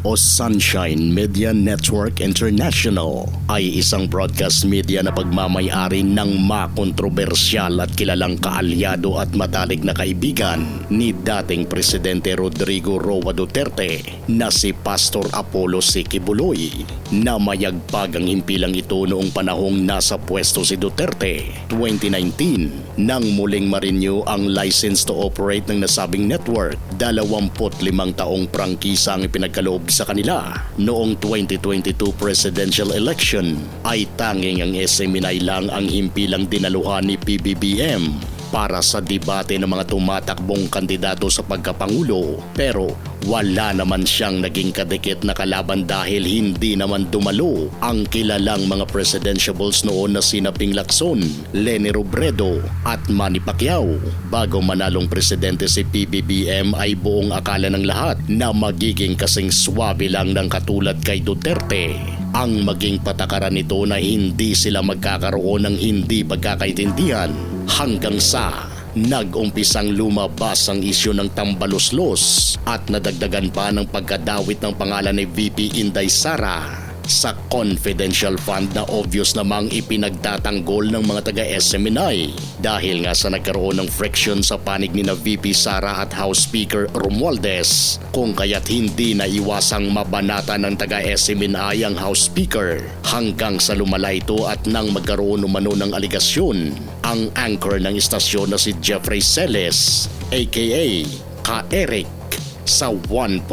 o Sunshine Media Network International ay isang broadcast media na pagmamayari ng makontrobersyal at kilalang kaalyado at matalik na kaibigan ni dating Presidente Rodrigo Roa Duterte na si Pastor Apollo Sikibuloy na mayagpag ang himpilang ito noong panahong nasa pwesto si Duterte 2019 nang muling marenew ang license to operate ng nasabing network 25 taong prangkisa ang ipinagkaloob sa kanila. Noong 2022 presidential election ay tanging ang SMNI lang ang himpilang dinaluhan ni PBBM para sa debate ng mga tumatakbong kandidato sa pagkapangulo pero wala naman siyang naging kadikit na kalaban dahil hindi naman dumalo ang kilalang mga presidentiables noon na sina Ping Lacson, Leni Robredo at Manny Pacquiao. Bago manalong presidente si PBBM ay buong akala ng lahat na magiging kasing swabe lang ng katulad kay Duterte. Ang maging patakaran nito na hindi sila magkakaroon ng hindi pagkakaintindihan hanggang sa nag-umpisang lumabas ang isyu ng tambaluslos at nadagdagan pa ng pagkadawit ng pangalan ni VP Inday Sara sa confidential fund na obvious namang ipinagtatanggol ng mga taga SMNI dahil nga sa nagkaroon ng friction sa panig ni na VP Sara at House Speaker Romualdez kung kaya't hindi na iwasang mabanata ng taga SMNI ang House Speaker hanggang sa lumala ito at nang magkaroon umano ng aligasyon ang anchor ng istasyon na si Jeffrey Celes aka Ka Eric sa 1.8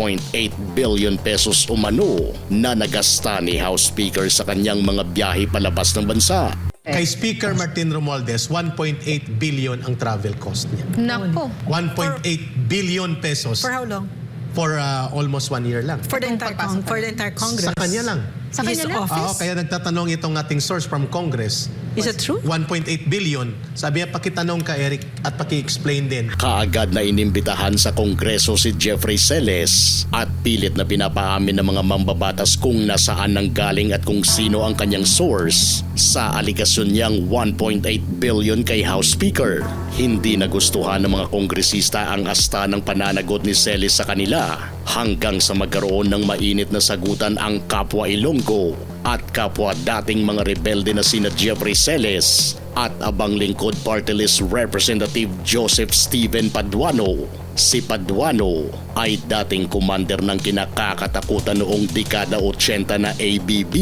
billion pesos umano na nagasta ni House Speaker sa kanyang mga biyahe palabas ng bansa. Kay Speaker Martin Romualdez, 1.8 billion ang travel cost niya. Nako. 1.8 billion pesos For how long? for uh, almost one year lang. For the entire, con- for the entire Congress. Sa kanya lang. Sa His kanya lang? office? Oo, kaya nagtatanong itong ating source from Congress. Is it true? 1.8 billion. Sabi niya, pakitanong ka Eric at paki-explain din. Kaagad na inimbitahan sa Kongreso si Jeffrey Celes at pilit na pinapaamin ng mga mambabatas kung nasaan nang galing at kung sino ang kanyang source sa aligasyon niyang 1.8 billion kay House Speaker. Hindi nagustuhan ng mga kongresista ang asta ng pananagot ni Celes sa kanila hanggang sa magkaroon ng mainit na sagutan ang kapwa Ilonggo at kapwa dating mga rebelde na sina Jeffrey Celes at abang lingkod party list representative Joseph Steven Paduano. Si Paduano ay dating commander ng kinakakatakutan noong dekada 80 na ABB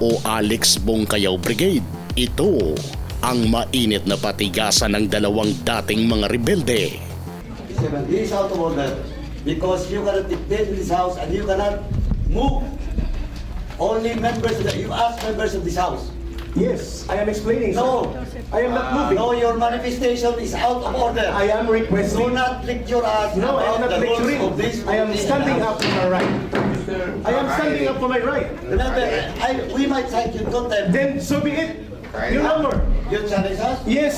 o Alex Bongkayaw Brigade. Ito ang mainit na patigasan ng dalawang dating mga rebelde. Seven, out of order because you cannot dictate this house and you cannot move. Only members of the, you ask members of this house. Yes, I am explaining. sir. No. I am not moving. No, your manifestation is out of order. I am Do requesting. not lecture us No, I am not lecturing. of this. I am standing up for my right. I am standing up for my right. Remember, I, we might cite you contempt. Then so be it. Your Honor. You challenge us? Yes.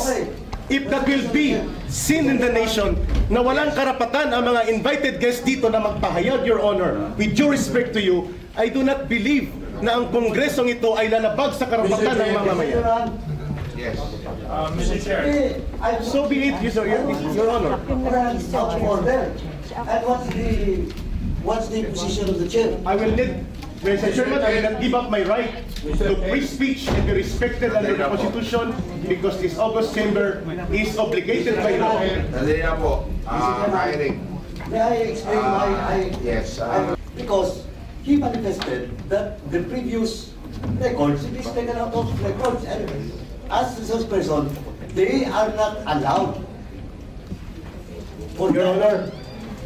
If that will be seen in the nation na walang karapatan ang mga invited guests dito na magpahayag, Your Honor, with due respect to you, I do not believe na ang kongresong ito ay lalabag sa karapatan ng mamamayan. Hey, I- So be it, Your, Your, Your Honor. And what's the, what's the position of the chair? I will let, Mr. Chairman, I will not give up my right to free speech and be respected under the Constitution because this August Chamber is obligated by law. Dali na po. Ah, Eric. May I explain why I... Yes, uh, Because he manifested that the previous records, it is taken out of records. And as resource person, they are not allowed. For Your Honor,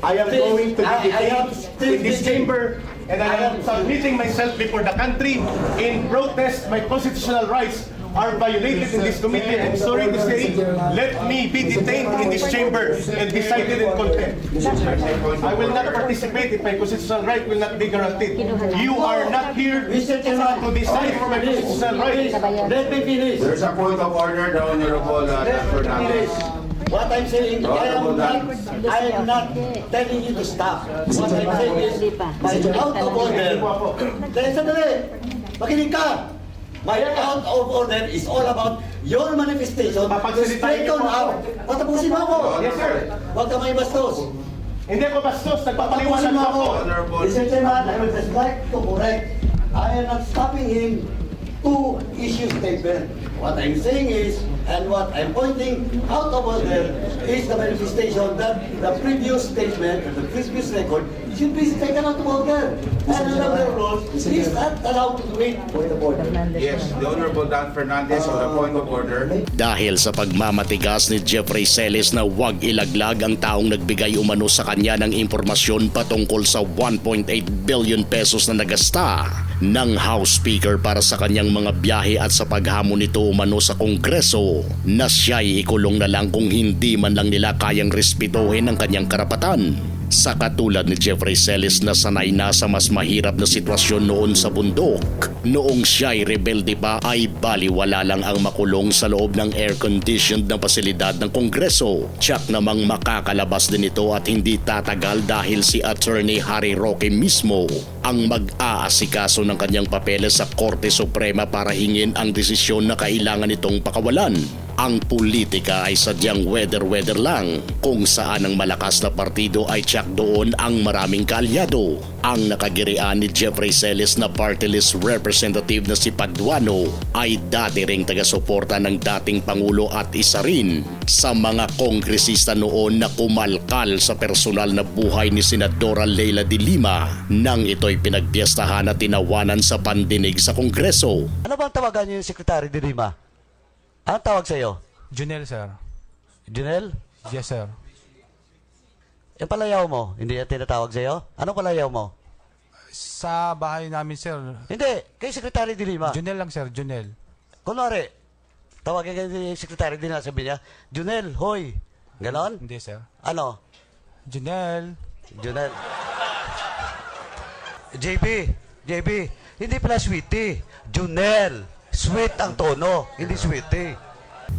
I am going to be I- I am detained in this chamber and I am submitting myself before the country in protest my constitutional rights are violated in this committee. I'm sorry to say, let me be detained in this chamber and decided in contempt. I will not participate if my constitutional right will not be guaranteed. You are not here Mr. Chairman, to decide for my constitutional right. Let me finish. there's a point of order, the Honorable uh, Let What I'm saying, I am not, I am not telling you to stop. What I'm saying is, my out of order, dahil sandali, makinig ka. My out of order is all about your manifestation to po ako. out. Patapusin mo ako. Yes, sir. Huwag ka may bastos. Hindi ko bastos, Patapusin nagpapaliwanag mo po ako. ako. Mr. Chairman, I would just like to correct. I am not stopping him to issue statement. What I'm saying is, and what I'm pointing out over there, is the manifestation that the previous statement, the previous record, should be taken out. And under he's not allowed to do it for the board. Yes, the Honorable Dan Fernandez on the point of order. Dahil sa pagmamatigas ni Jeffrey Celes na huwag ilaglag ang taong nagbigay umano sa kanya ng impormasyon patungkol sa 1.8 billion pesos na nagasta ng House Speaker para sa kanyang mga biyahe at sa paghamon nito umano sa Kongreso na siya'y ikulong na lang kung hindi man lang nila kayang respetuhin ang kanyang karapatan. Sa katulad ni Jeffrey Celis na sanay na sa mas mahirap na sitwasyon noon sa bundok. Noong siya'y rebelde pa ay baliwala lang ang makulong sa loob ng air-conditioned na pasilidad ng Kongreso. Tsak namang makakalabas din ito at hindi tatagal dahil si Attorney Harry Roque mismo ang mag-aasikaso ng kanyang papeles sa Korte Suprema para hingin ang desisyon na kailangan itong pakawalan. Ang politika ay sadyang weather-weather lang kung saan ang malakas na partido ay tsak doon ang maraming kaalyado. Ang nakagirian ni Jeffrey Celis na party list representative na si Paduano ay dati ring taga-suporta ng dating Pangulo at isa rin sa mga kongresista noon na kumalkal sa personal na buhay ni Senadora Leila de Lima nang ito'y pinagpiestahan at tinawanan sa pandinig sa Kongreso. Ano bang tawagan niyo yung Secretary de Lima? Anong tawag sa'yo? Junel, sir. Junel? Yes, sir. Yung palayaw mo, hindi yan tinatawag sa'yo? Anong palayaw mo? Sa bahay namin, sir. Hindi, kay Secretary de Lima. Junel lang, sir. Junel. Kunwari, tawagin kayo ni Secretary de Lima, sabi niya, Junel, hoy. Ganon? Hindi, sir. Ano? Junel. Junel. JB, JB, hindi pala sweetie. Junel. Sweet ang tono, hindi sweetie.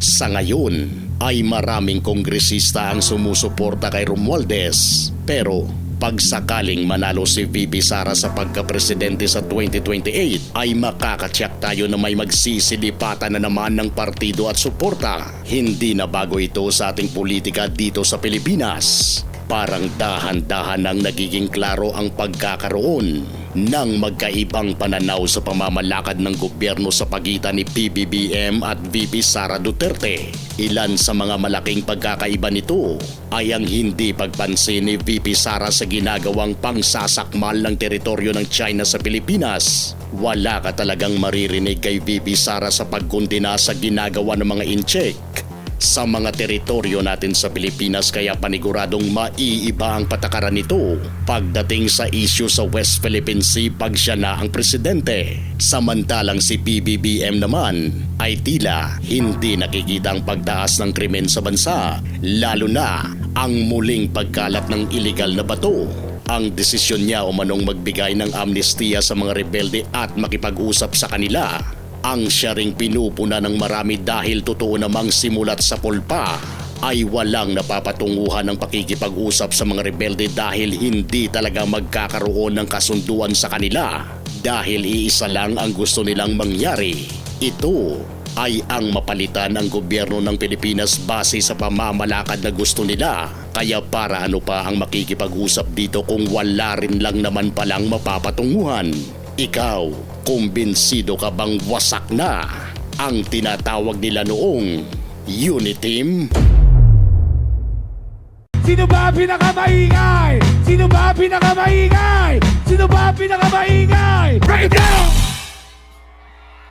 Sa ngayon ay maraming kongresista ang sumusuporta kay Romualdez. Pero pag sakaling manalo si VP Sara sa pagka-presidente sa 2028 ay makakatsak tayo na may magsisilipatan na naman ng partido at suporta. Hindi na bago ito sa ating politika dito sa Pilipinas. Parang dahan-dahan nang nagiging klaro ang pagkakaroon ng magkaibang pananaw sa pamamalakad ng gobyerno sa pagitan ni PBBM at VP Sara Duterte. Ilan sa mga malaking pagkakaiba nito ay ang hindi pagpansin ni VP Sara sa ginagawang pangsasakmal ng teritoryo ng China sa Pilipinas. Wala ka talagang maririnig kay VP Sara sa pagkundina sa ginagawa ng mga incheck sa mga teritoryo natin sa Pilipinas kaya paniguradong maiiba ang patakaran nito pagdating sa issue sa West Philippine Sea pag siya na ang presidente. Samantalang si PBBM naman ay tila hindi nakikita ang pagtaas ng krimen sa bansa, lalo na ang muling pagkalat ng iligal na bato. Ang desisyon niya umanong magbigay ng amnestiya sa mga rebelde at makipag-usap sa kanila ang siya ring pinupuna ng marami dahil totoo namang simulat sa pulpa ay walang napapatunguhan ng pakikipag-usap sa mga rebelde dahil hindi talaga magkakaroon ng kasunduan sa kanila dahil iisa lang ang gusto nilang mangyari. Ito ay ang mapalitan ang gobyerno ng Pilipinas base sa pamamalakad na gusto nila. Kaya para ano pa ang makikipag-usap dito kung wala rin lang naman palang mapapatunguhan. Ikaw, kumbinsido ka bang wasak na ang tinatawag nila noong Uniteam? Sino ba pinakamaingay? Sino ba pinakamaingay? Sino ba pinakamaingay? It down!